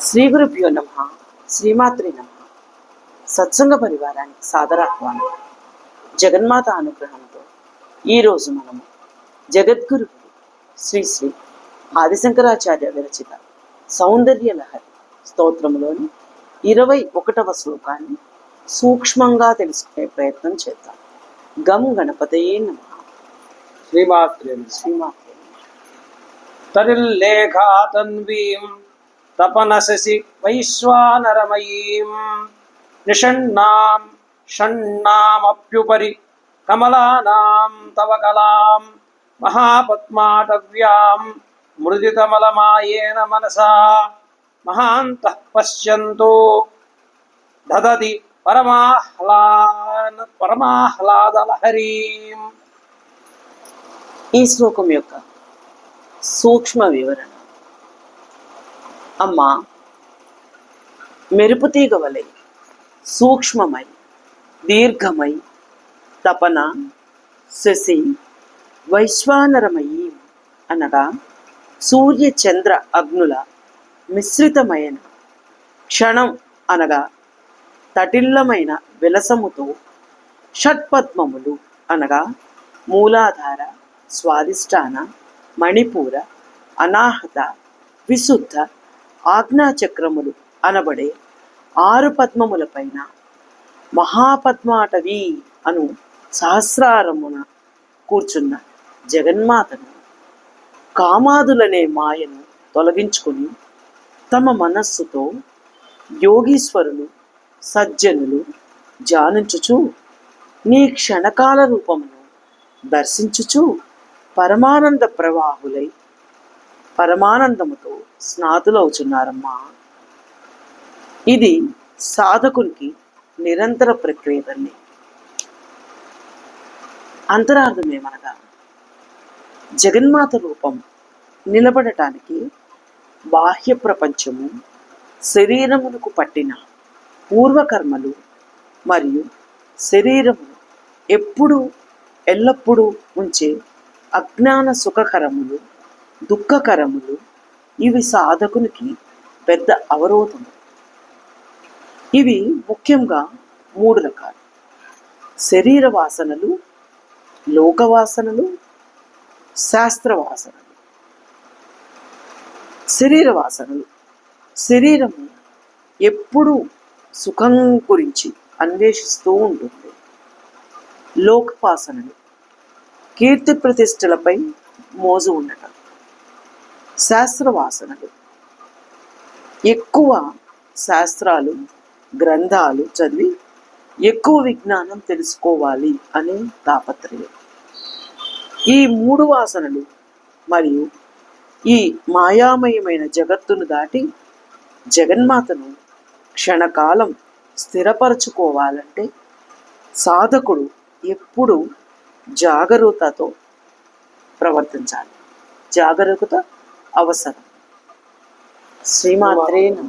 శ్రీ గురుభ్యో నమ. శ్రీమాత్రి నమ. సత్సంగ పరివారానికి సాదరాహ్వానం జగన్మాత అనుగ్రహంతో ఈరోజు మనము జగద్గురు శ్రీ శ్రీ ఆదిశంకరాచార్య విరచిత సౌందర్య లహరి స్తోత్రములోని ఇరవై ఒకటవ శ్లోకాన్ని సూక్ష్మంగా తెలుసుకునే ప్రయత్నం చేద్దాం. గం గణపతయే నమ. శ్రీమాత్రే శ్రీమాత్రి. తరిల్లేఖా తన్వీం తపనశసి వైశ్వానరమయీం. నిషణ్ణాం షణ్ణామప్యుపరి కమలానాం తవ కలాం మహాపద్మాటవ్యాం మృదితమలమాయేన మనసా మహాంతః పశ్యంతో దదతి పరమాహ్లాన పరమాహ్లాదలహరీం ఈ శ్లోకం యొక్క సూక్ష్మ వివరణ అమ్మ మెరుపు వలె సూక్ష్మమై దీర్ఘమై తపన శశి వైశ్వానరమయీ అనగా సూర్య చంద్ర అగ్నుల మిశ్రితమైన క్షణం అనగా తటిల్లమైన విలసముతో షట్పద్మములు అనగా మూలాధార స్వాదిష్టాన మణిపూర అనాహత విశుద్ధ ఆజ్ఞాచక్రములు అనబడే ఆరు పద్మములపైన మహాపద్మాటవి అను సహస్రారమున కూర్చున్న జగన్మాతను కామాదులనే మాయను తొలగించుకుని తమ మనస్సుతో యోగీశ్వరులు సజ్జనులు జానించుచు నీ క్షణకాల రూపమును దర్శించుచు పరమానంద ప్రవాహులై పరమానందముతో స్నాతులు అవుతున్నారమ్మా ఇది సాధకునికి నిరంతర ప్రక్రియ తల్లి. అంతరార్థం ఏమనగా జగన్మాత రూపం నిలబడటానికి బాహ్య ప్రపంచము శరీరమునకు పట్టిన పూర్వకర్మలు మరియు శరీరము ఎప్పుడు ఎల్లప్పుడూ ఉంచే అజ్ఞాన సుఖకరములు దుఃఖకరములు ఇవి సాధకునికి పెద్ద అవరోధం. ఇవి ముఖ్యంగా మూడు రకాలు. శరీర వాసనలు లోకవాసనలు శాస్త్ర వాసనలు. శరీర వాసనలు. శరీరము ఎప్పుడూ సుఖం గురించి అన్వేషిస్తూ ఉంటుంది. లోకవాసనలు కీర్తి ప్రతిష్టలపై మోజు ఉండటం. శాస్త్రవాసనలు. ఎక్కువ శాస్త్రాలు గ్రంథాలు చదివి ఎక్కువ విజ్ఞానం తెలుసుకోవాలి అనే తాపత్రయం. ఈ మూడు వాసనలు మరియు ఈ మాయామయమైన జగత్తును దాటి జగన్మాతను క్షణకాలం స్థిరపరచుకోవాలంటే సాధకుడు ఎప్పుడు జాగరూకతతో ప్రవర్తించాలి. జాగరూకత అవసరం. శ్రీమాత్రే నమ.